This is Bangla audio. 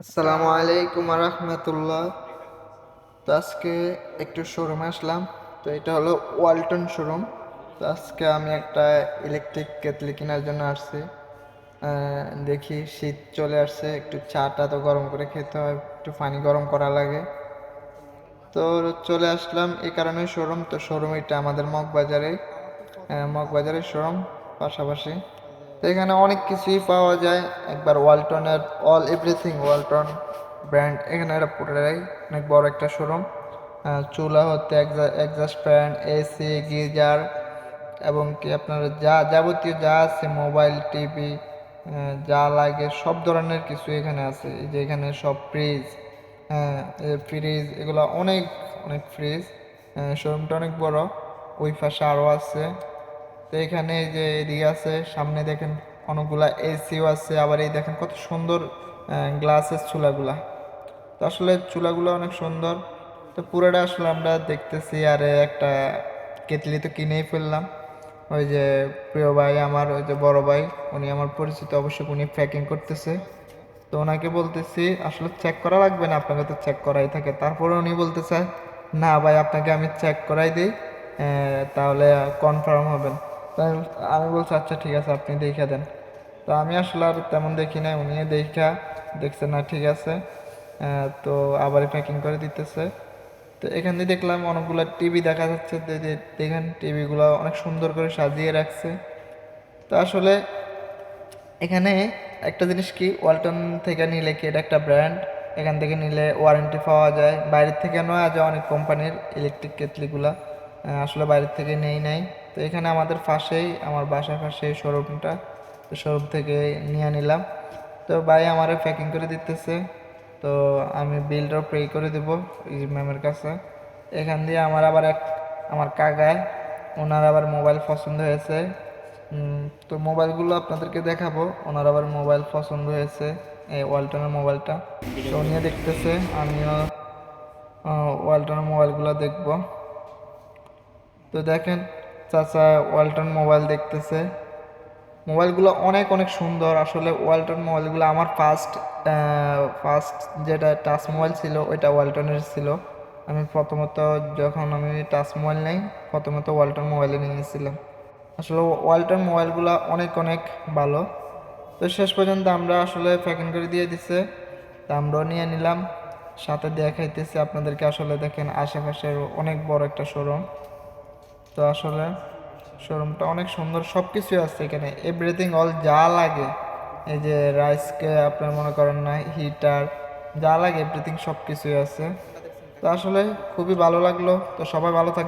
আসসালামু আলাইকুম রহমতুল্লাহ তো আজকে একটু শোরুমে আসলাম। তো এটা হলো ওয়ালটন শোরুম তো আজকে আমি একটা ইলেকট্রিক কেতলি কেনার জন্য আসছি। দেখি শীত চলে আসছে, একটু চাটা তো গরম করে খেতে হয়, একটু পানি গরম করা লাগে। তো চলে আসলাম এই কারণে শোরুম তো শোরুম এটা আমাদের মগবাজারে। মগবাজারের শোরুম পাশাপাশি। এখানে অনেক কিছুই পাওয়া যায়। একবার ওয়ালটনের অল এভরিথিং ওয়ালটন ব্র্যান্ড এখানে একটা পুরোটাই অনেক বড় একটা শোরুম চুলা হতে একজাস্ট ফ্যান এসি গিজার এবং কি আপনার যা, যাবতীয় যা আছে মোবাইল টিভি যা লাগে, সব ধরনের কিছু এখানে আছে। এই যে এখানে সব ফ্রিজ হ্যাঁ ফ্রিজ এগুলো অনেক অনেক ফ্রিজ শোরুমটা অনেক বড়। ওই পাশে আরও আছে। তো এখানে যে এদিকে আছে, সামনে দেখেন অনেকগুলা এসিও আছে, আবার এই দেখেন কত সুন্দর গ্লাসের চুলাগুলা। তো আসলে চুলাগুলো অনেক সুন্দর। তো পুরোটা আসলে আমরা দেখতেছি, আর একটা কেতলি তো কিনেই ফেললাম। ওই যে প্রিয় ভাই আমার, ওই যে বড় ভাই, উনি আমার পরিচিত অবশ্যই উনি প্যাকিং করতেছে। তো ওনাকে বলতেছি, আসলে চেক করা লাগবে না, আপনাকে তো চেক করাই থাকে। তারপরে উনি বলতেছে, না ভাই, আপনাকে আমি চেক করাই দিই তাহলে কনফার্ম হবেন। আমি- আমি বলছি আচ্ছা ঠিক আছে, আপনি দেখে দেন। তো আমি আসলে আর তেমন দেখি না উনি দেখা দেখছে না, ঠিক আছে। তো আবার প্যাকিং করে দিতেছে। তো এখান দিয়ে দেখলাম অনেকগুলো টিভি দেখা যাচ্ছে দেখেন টিভিগুলো অনেক সুন্দর করে সাজিয়ে রাখছে। তো আসলে এখানে একটা জিনিস কি ওয়ালটন থেকে নিলে কি এটা একটা ব্র্যান্ড এখান থেকে নিলে ওয়ারেন্টি পাওয়া যায়। বাইরের থেকে নেওয়া যায় অনেক কোম্পানির ইলেকট্রিক কেতলিগুলা আসলে বাইরের থেকে নেই নাই। তো এখানে আমাদের পাশেই, আমার বাসার পাশেই শোরুমটা তো শোরুম থেকে নিয়ে নিলাম। তো ভাই আমারে প্যাকিং করে দিতেছে। তো আমি বিলটাও পে করে দেবো ম্যামের কাছে। এখান দিয়ে আমার আবার এক, আমার কাকায়, ওনার আবার মোবাইল পছন্দ হয়েছে। তো মোবাইলগুলো আপনাদেরকে দেখাবো। ওনার আবার মোবাইল পছন্দ হয়েছে, এই ওয়ালটনের মোবাইলটা তো উনিও দেখতেছে, আমিও ওয়ালটনের মোবাইলগুলো দেখব। তো দেখেন চাচা ওয়ালটন মোবাইল দেখতেছে। মোবাইলগুলো অনেক অনেক সুন্দর। আসলে ওয়ালটন মোবাইলগুলো আমার ফার্স্ট ফার্স্ট যেটা টাচ মোবাইল ছিল, ওইটা ওয়ালটনের ছিল। আমি প্রথমত যখন আমি টাচ মোবাইল নেই, প্রথমত ওয়ালটন মোবাইলে নিয়েছিলাম। আসলে ওয়ালটন মোবাইলগুলো অনেক অনেক ভালো। তো শেষ পর্যন্ত আমরা আসলে প্যাকিং করে দিয়ে দিছে। তা আমরাও নিয়ে নিলাম। সাথে দেখাইতেছি আপনাদেরকে। আসলে দেখেন, আশেপাশের অনেক বড় একটা শোরুম তো আসলে শোরুমটা অনেক সুন্দর সব কিছুই আছে এখানে। এভরিথিং অল যা লাগে। এই যে রাইসকে আপনার মনে করেন না হিটার যা লাগে এভরিথিং সব কিছুই আছে। তো আসলে খুবই ভালো লাগল। তো সবাই ভালো থাকবে